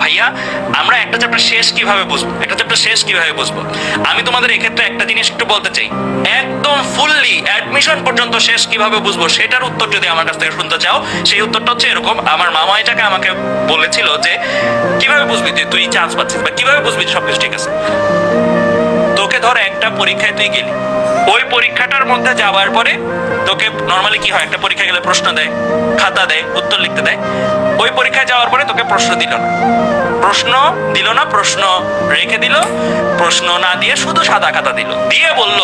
ভাইয়া, আমরা একটা চ্যাপ্টার শেষ কীভাবে বুঝব? একটা চ্যাপ্টার শেষ কীভাবে বুঝব? আমি তোমাদের এক্ষেত্রে একটা জিনিস একটু বলতে চাই। একদম ফুললি অ্যাডমিশন পর্যন্ত শেষ কীভাবে বুঝব, সেটার উত্তর যদি আমার কাছ থেকে শুনতে চাও, সেই উত্তরটা হচ্ছে এরকম। আমার মামা এটাকে আমাকে বলেছিল যে, কীভাবে বুঝবি যে তুই চান্স পাচ্ছিস বা কীভাবে বুঝবি সবকিছু ঠিক আছে? ধর একটা পরীক্ষায় তুই গেলি। ওই পরীক্ষাটার মধ্যে যাওয়ার পরে তোকে নর্মালি কি হয়? একটা পরীক্ষা গেলে প্রশ্ন দেয়, খাতা দেয়, উত্তর লিখতে দেয়। ওই পরীক্ষায় যাওয়ার পরে তোকে প্রশ্ন দিল না। প্রশ্ন দিল না, প্রশ্ন রেখে দিল, প্রশ্ন না দিয়ে শুধু সাদা খাতা দিল। দিয়ে বলল,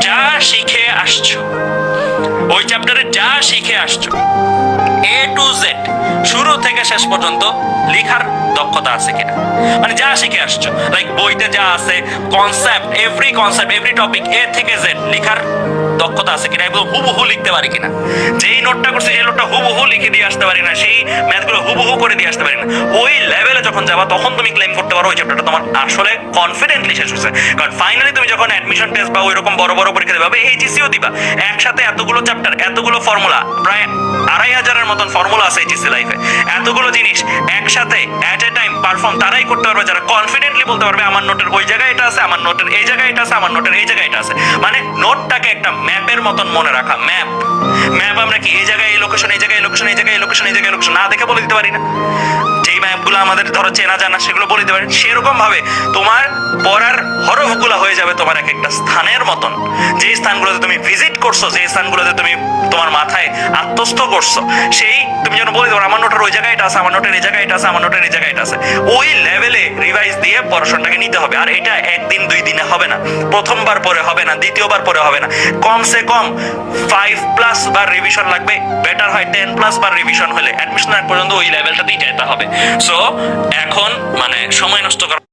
যা শিখে আসছো। ওই চ্যাপ্টারে যা শিখে আসছো। শেষ পর্যন্ত লেখার দক্ষতা আছে কিনা? মানে যা শিখে আসছো লাইক বইতে যা আছে concept every concept every topic A থেকে জেড লেখার দক্ষতা আছে কিনা? এবং হুবহু লিখতে পারি কিনা? যেই নোটটা করছে, সেই নোটটা হুবহু লিখে দিয়ে আসতে পারি না, সেই ম্যাথগুলো হুবহু করে দিয়ে আসতে পারি না। ওই লেভেলে যখন যাবা, তখন তুমি ক্লেম করতে পারো ওই চ্যাপ্টারটা তোমার আসলে কনফিডেন্টলি শেষ হয়েছে। কারণ ফাইনালি তুমি যখন অ্যাডমিশন টেস্ট বা ওইরকম বড় বড় পরীক্ষা দেবে এইচএসিও দিবা। একসাথে এতগুলো চ্যাপ্টার এতগুলো ফর্মুলা প্রায় আড়াই হাজারের মতন ফর্মুলা আছে এইচএসসি লাইফে এতগুলো জিনিস একসাথে অ্যাট এ টাইম পারফর্ম তারাই করতে পারবে, যারা কনফিডেন্টলি বলতে পারবে, আমার নোটের ওই জায়গায় এটা আছে, আমার নোটের এই জায়গায় এটা আছে, আমার নোটের এই জায়গায় এটা আছে। মানে নোটটাকে একটা ম্যাপের মতন মনে রাখা ম্যাপ ম্যাপ আমরা কি, এই জায়গায়, এই লোকেশন এই জায়গায়, এই লোকেশন এই জায়গায়, এই লোকেশন এই জায়গায় লোকেশন না দেখে বলে দিতে পারি না। যেই ম্যাপগুলো আমাদের ধরো চেনা জানা, সেগুলো বলে দিতে পারি। সেরকম ভাবে তোমার পড়ার হরফগুলো হয়ে যাবে তোমার এক একটা স্থানের মতন। যে স্থানগুলোতে তুমি ভিজিট করছ যে স্থানগুলোতে তুমি তোমার মাথায় আত্মস্থ করছ, সেই তুমি যেন বলে দেবো আমার নোটের ওই জায়গায় এটা আছে, আমার নোটের এই জায়গায় এটা আছে, আমার নোটের এই জায়গায় এটা আছে। ওই লেভেলে রিভাইজ দিয়ে পড়াশোনাটাকে নিতে হবে। আর এটা একদিন, দুই দিনে হবে না। প্রথমবার পরে হবে না, দ্বিতীয়বার পরে হবে না। কমসে কম ফাইভ প্লাস বার রিভিশন লাগবে। বেটার হয় টেন প্লাস বার রিভিশন হলে। অ্যাডমিশন পর্যন্ত ওই লেভেলটাতেই যেতে হবে। সো এখন মানে সময় নষ্ট করা